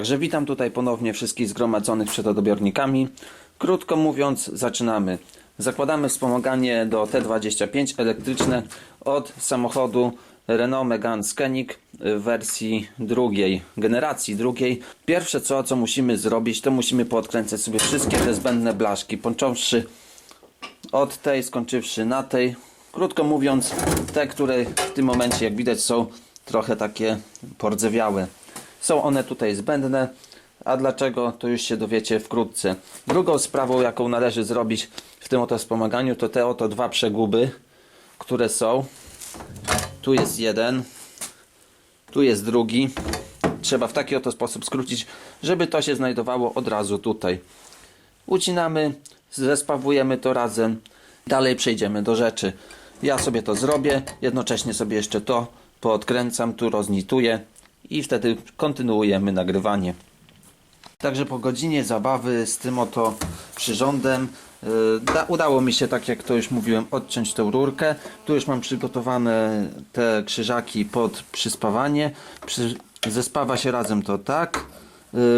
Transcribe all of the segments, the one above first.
Także witam tutaj ponownie wszystkich zgromadzonych przed odbiornikami. Krótko mówiąc, zaczynamy. Zakładamy wspomaganie do T25 elektryczne od samochodu Renault Megane Scenic w wersji drugiej, generacji drugiej. Pierwsze co, co musimy zrobić, to musimy podkręcać sobie wszystkie te zbędne blaszki, począwszy od tej, skończywszy na tej. Krótko mówiąc, te, które w tym momencie, jak widać, są trochę takie pordzewiałe. Są one tutaj zbędne, a dlaczego, to już się dowiecie wkrótce. Drugą sprawą, jaką należy zrobić w tym oto wspomaganiu, to te oto dwa przeguby, które są. Tu jest jeden, tu jest drugi. Trzeba w taki oto sposób skrócić, żeby to się znajdowało od razu tutaj. Ucinamy, zespawujemy to razem. Dalej przejdziemy do rzeczy. Ja sobie to zrobię, jednocześnie sobie jeszcze to poodkręcam, tu roznituję i wtedy kontynuujemy nagrywanie. Także po godzinie zabawy z tym oto przyrządem yy, da, udało mi się, tak jak to już mówiłem, odciąć tę rurkę. Tu już mam przygotowane te krzyżaki pod przyspawanie. Przy, zespawa się razem to tak.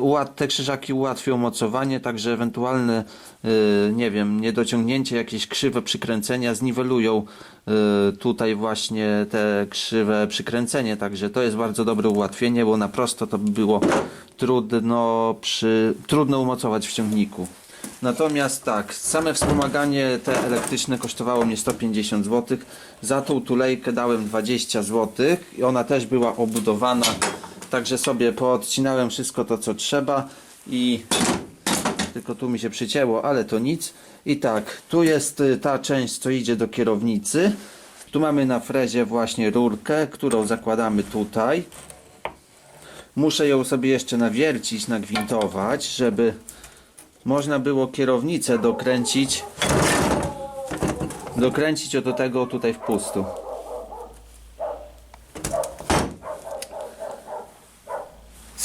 Ułat, te krzyżaki ułatwią mocowanie, także ewentualne, yy, nie wiem, niedociągnięcie, jakieś krzywe przykręcenia zniwelują yy, tutaj właśnie te krzywe przykręcenie, także to jest bardzo dobre ułatwienie, bo na prosto to by było trudno, przy, trudno umocować w ciągniku. Natomiast tak, same wspomaganie te elektryczne kosztowało mnie 150 zł. Za tą tulejkę dałem 20 zł i ona też była obudowana. Także sobie poodcinałem wszystko to co trzeba i tylko tu mi się przycięło, ale to nic. I tak, tu jest y, ta część co idzie do kierownicy. Tu mamy na frezie właśnie rurkę, którą zakładamy tutaj. Muszę ją sobie jeszcze nawiercić, nagwintować, żeby można było kierownicę dokręcić dokręcić do tego tutaj wpustu.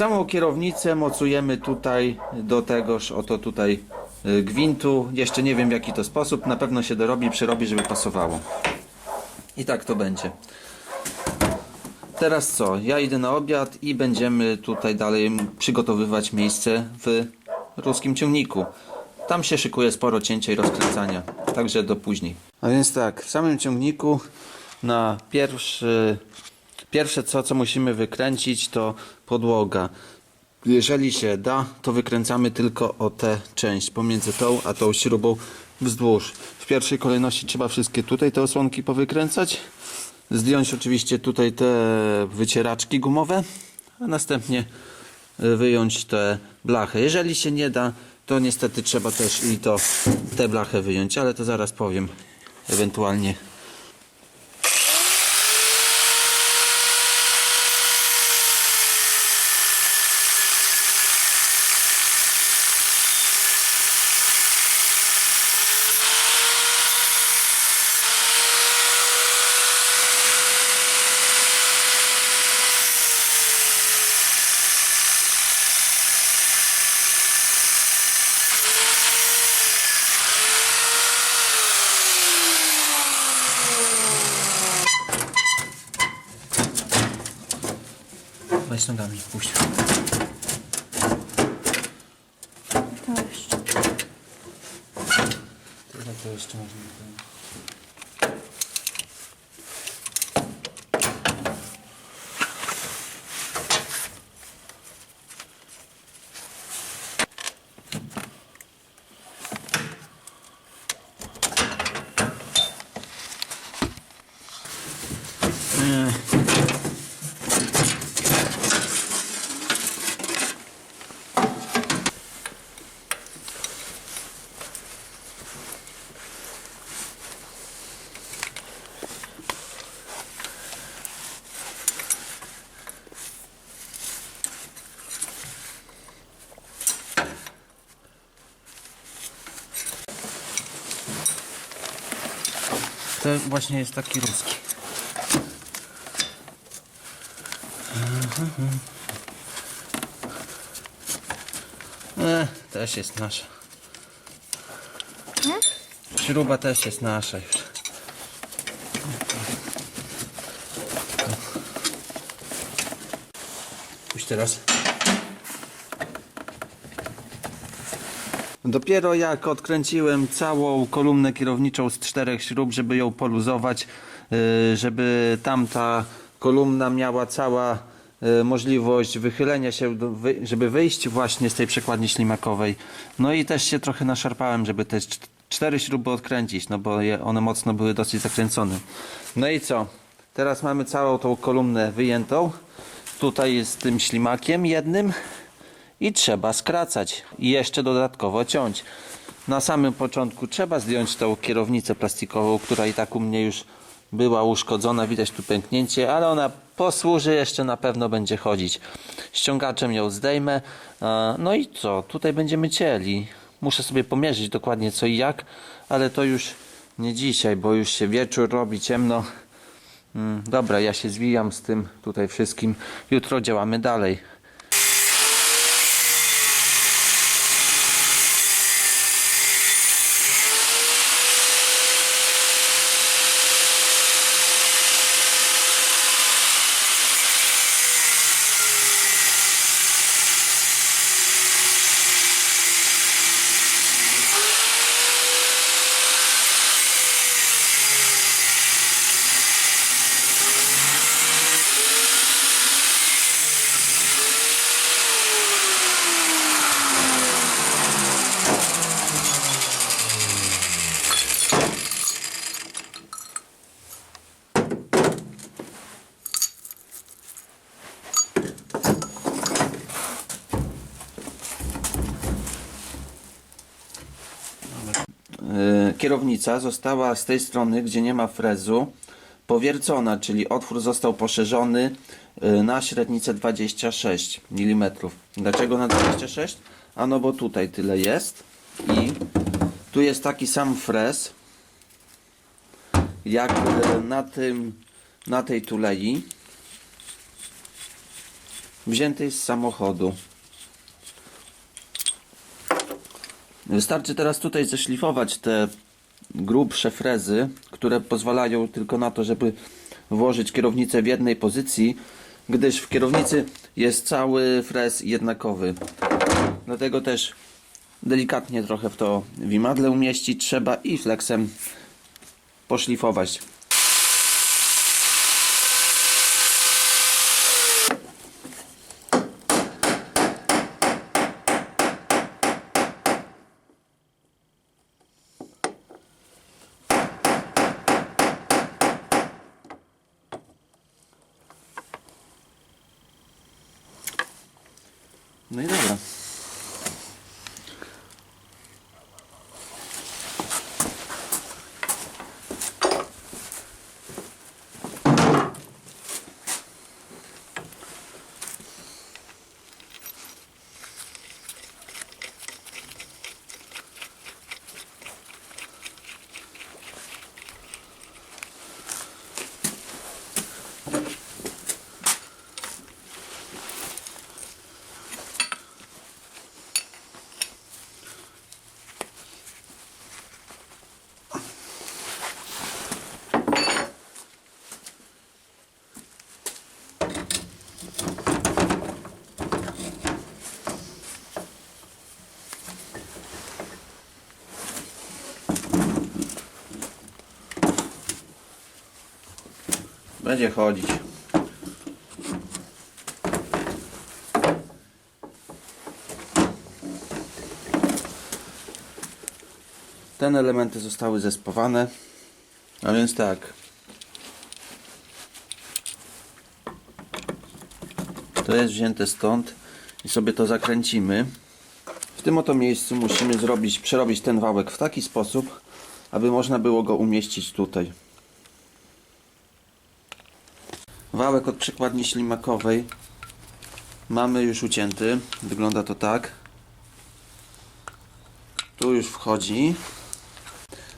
Samą kierownicę mocujemy tutaj do tegoż oto tutaj y, gwintu. Jeszcze nie wiem w jaki to sposób. Na pewno się dorobi, przerobi, żeby pasowało. I tak to będzie. Teraz co? Ja idę na obiad i będziemy tutaj dalej przygotowywać miejsce w ruskim ciągniku. Tam się szykuje sporo cięcia i rozkręcania. Także do później. A więc tak, w samym ciągniku na pierwszy, pierwsze co, co musimy wykręcić to podłoga. Jeżeli się da, to wykręcamy tylko o tę część pomiędzy tą a tą śrubą wzdłuż. W pierwszej kolejności trzeba wszystkie tutaj te osłonki powykręcać. Zdjąć oczywiście tutaj te wycieraczki gumowe, a następnie y, wyjąć te blachy. Jeżeli się nie da, to niestety trzeba też i to tę blachę wyjąć, ale to zaraz powiem ewentualnie. Weź nogami, puść. To jeszcze. To jeszcze można. To właśnie jest taki ruski. E, też jest nasza. Śruba też jest nasza już. Puść teraz. Dopiero jak odkręciłem całą kolumnę kierowniczą z czterech śrub, żeby ją poluzować, yy, żeby tamta kolumna miała cała yy, możliwość wychylenia się, żeby wyjść właśnie z tej przekładni ślimakowej. No i też się trochę naszarpałem, żeby te czt- cztery śruby odkręcić, no bo one mocno były dosyć zakręcone. No i co? Teraz mamy całą tą kolumnę wyjętą. Tutaj jest tym ślimakiem jednym i trzeba skracać i jeszcze dodatkowo ciąć. Na samym początku trzeba zdjąć tą kierownicę plastikową, która i tak u mnie już była uszkodzona, widać tu pęknięcie, ale ona posłuży, jeszcze na pewno będzie chodzić. Ściągaczem ją zdejmę, a, no i co, tutaj będziemy cieli. Muszę sobie pomierzyć dokładnie co i jak, ale to już nie dzisiaj, bo już się wieczór robi, ciemno. Mm, Dobra, ja się zwijam z tym tutaj wszystkim. Jutro działamy dalej. Yy, kierownica została z tej strony, gdzie nie ma frezu, powiercona, czyli otwór został poszerzony yy, na średnicę 26 mm. Dlaczego na 26? A no bo tutaj tyle jest i tu jest taki sam frez jak yy, na tym na tej tulei wziętej z samochodu. Wystarczy teraz tutaj zeszlifować te grubsze frezy, które pozwalają tylko na to, żeby włożyć kierownicę w jednej pozycji, gdyż w kierownicy jest cały frez jednakowy. Dlatego też delikatnie trochę w to wimadle umieścić trzeba i flexem poszlifować. No i dobra. Będzie chodzić. Te elementy zostały zespawane. A więc tak. To jest wzięte stąd i sobie to zakręcimy. W tym oto miejscu musimy zrobić, przerobić ten wałek w taki sposób, aby można było go umieścić tutaj. Wałek od przekładni ślimakowej mamy już ucięty. Wygląda to tak. Tu już wchodzi.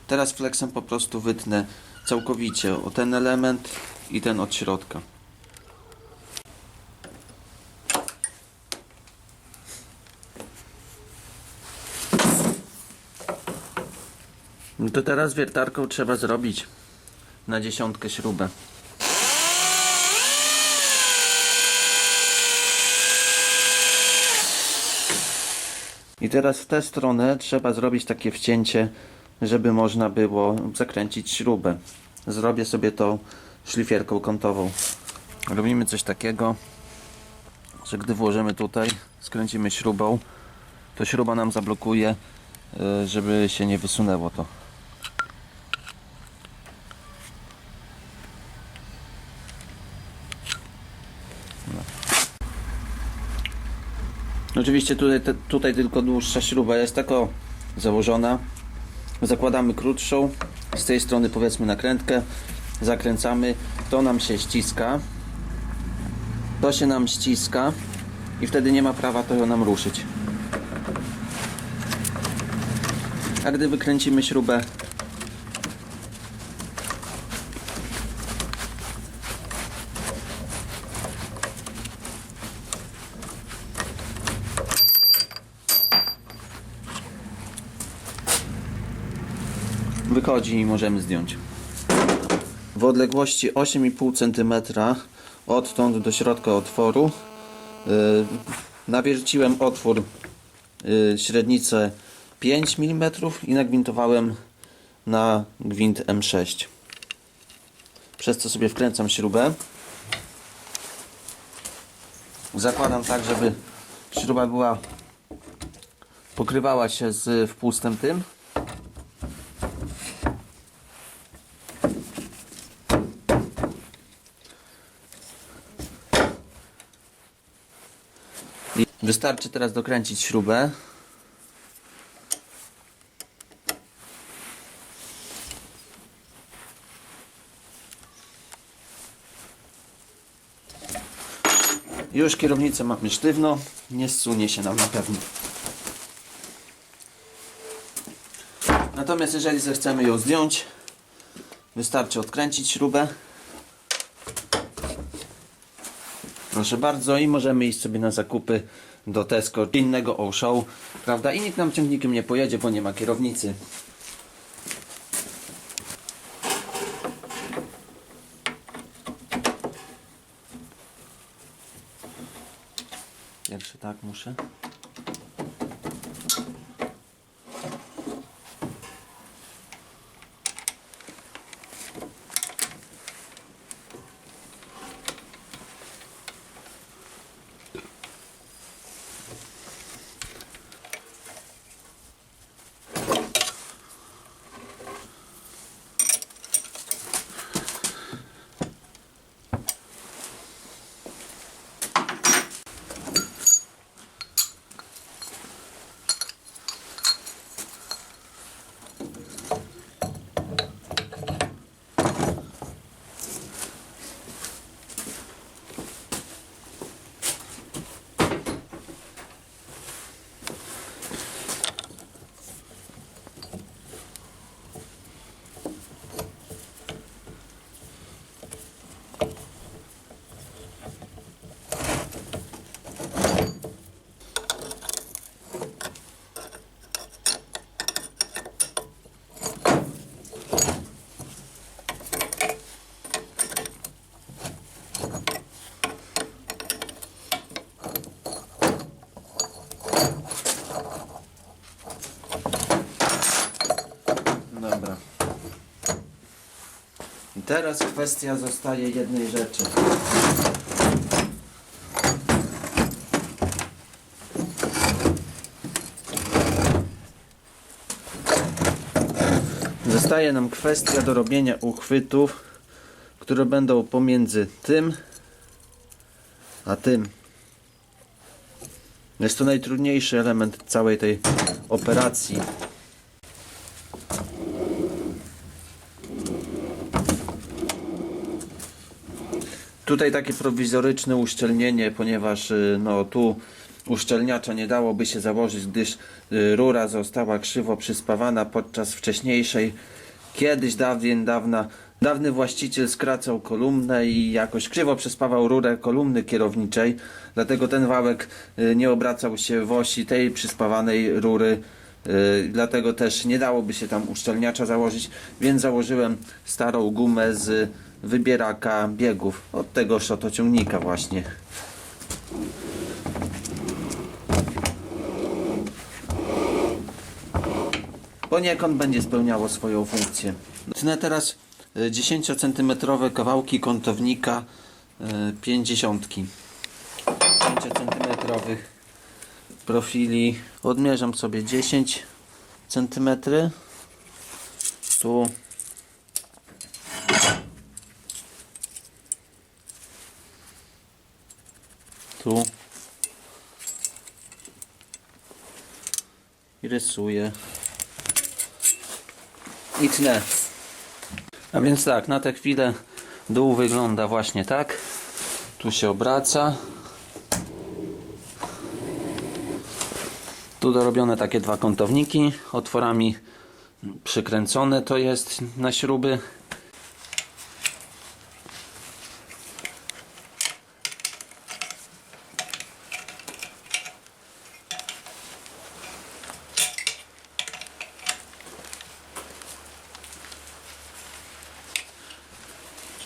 Teraz flexem po prostu wytnę całkowicie o ten element i ten od środka. No to teraz wiertarką trzeba zrobić na dziesiątkę śrubę. Teraz w tę stronę trzeba zrobić takie wcięcie, żeby można było zakręcić śrubę. Zrobię sobie to szlifierką kątową. Robimy coś takiego, że gdy włożymy tutaj, skręcimy śrubą, to śruba nam zablokuje, y, żeby się nie wysunęło to. Oczywiście tutaj, te, tutaj tylko dłuższa śruba jest tako założona. Zakładamy krótszą. Z tej strony powiedzmy nakrętkę. Zakręcamy. To nam się ściska. To się nam ściska. I wtedy nie ma prawa to nam ruszyć. A gdy wykręcimy śrubę wychodzi i możemy zdjąć. W odległości 8,5 cm odtąd do środka otworu yy, nawierciłem otwór yy, średnicę 5 mm i nagwintowałem na gwint M6 przez co sobie wkręcam śrubę. Zakładam tak, żeby śruba była pokrywała się z wpustem tym I Wystarczy teraz dokręcić śrubę. Już kierownicę mamy sztywno, nie zsunie się nam na pewno. Natomiast jeżeli zechcemy ją zdjąć, wystarczy odkręcić śrubę. Proszę bardzo i możemy iść sobie na zakupy do Tesco czy innego Oshow, prawda? I nikt nam ciągnikiem nie pojedzie, bo nie ma kierownicy. Pierwszy tak muszę. Dobra. I teraz kwestia zostaje jednej rzeczy. Zostaje nam kwestia do robienia uchwytów, które będą pomiędzy tym a tym. Jest to najtrudniejszy element całej tej operacji. Tutaj takie prowizoryczne uszczelnienie, ponieważ y, no tu uszczelniacza nie dałoby się założyć, gdyż y, rura została krzywo przyspawana podczas wcześniejszej, kiedyś dawien, dawna, dawny właściciel skracał kolumnę i jakoś krzywo przyspawał rurę kolumny kierowniczej, dlatego ten wałek y, nie obracał się w osi tej przyspawanej rury, dlatego też nie dałoby się tam uszczelniacza założyć, więc założyłem starą gumę z wybieraka biegów od tego szotociągnika właśnie. poniekąd będzie spełniało swoją funkcję. Tnę teraz e, 10 cm kawałki kątownika e, 50. 10 cm profili. Odmierzam sobie 10 cm. Tu tu i rysuję i tnę. A więc tak, na tę chwilę dół wygląda właśnie tak. Tu się obraca. Tu dorobione takie dwa kątowniki, otworami przykręcone to jest na śruby.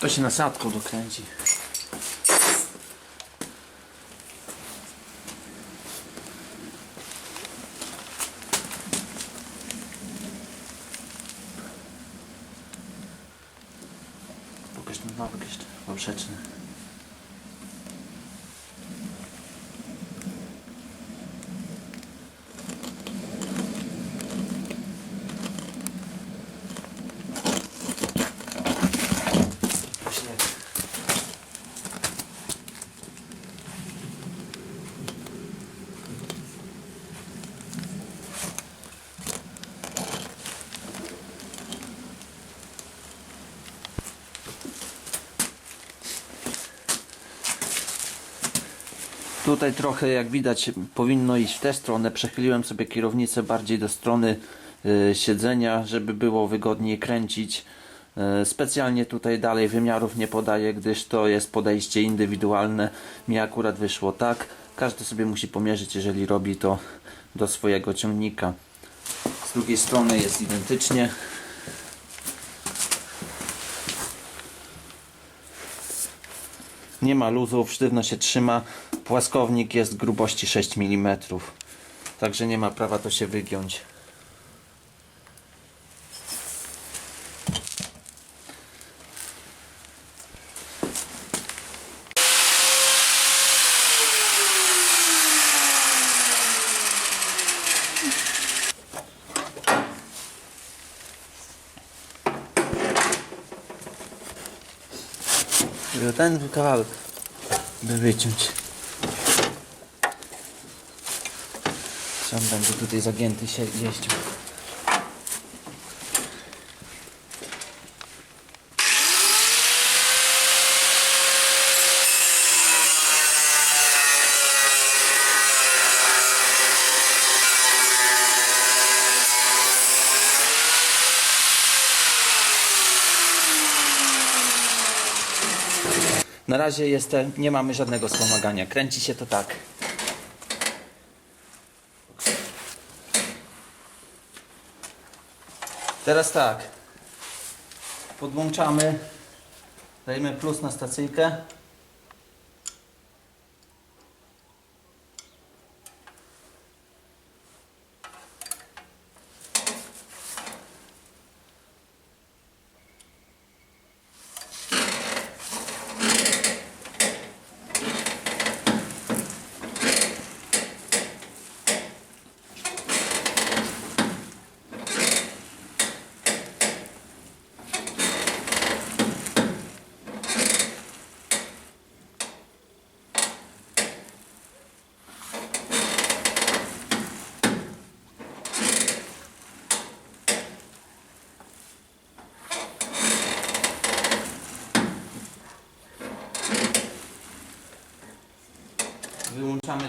To się nasadką dokręci. Tutaj trochę jak widać powinno iść w tę stronę. Przechyliłem sobie kierownicę bardziej do strony y, siedzenia, żeby było wygodniej kręcić. Y, specjalnie tutaj dalej wymiarów nie podaję, gdyż to jest podejście indywidualne. Mi akurat wyszło tak. Każdy sobie musi pomierzyć, jeżeli robi to do swojego ciągnika. Z drugiej strony jest identycznie. Nie ma luzów, sztywno się trzyma. Płaskownik jest grubości 6 mm. Także nie ma prawa to się wygiąć. Ten kawałek by wyciąć. Sam będzie tutaj zagięty się jeździł. Na razie jest, te- nie mamy żadnego wspomagania. Kręci się to tak. Teraz tak. Podłączamy. Dajemy plus na stacyjkę.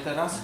Teraz.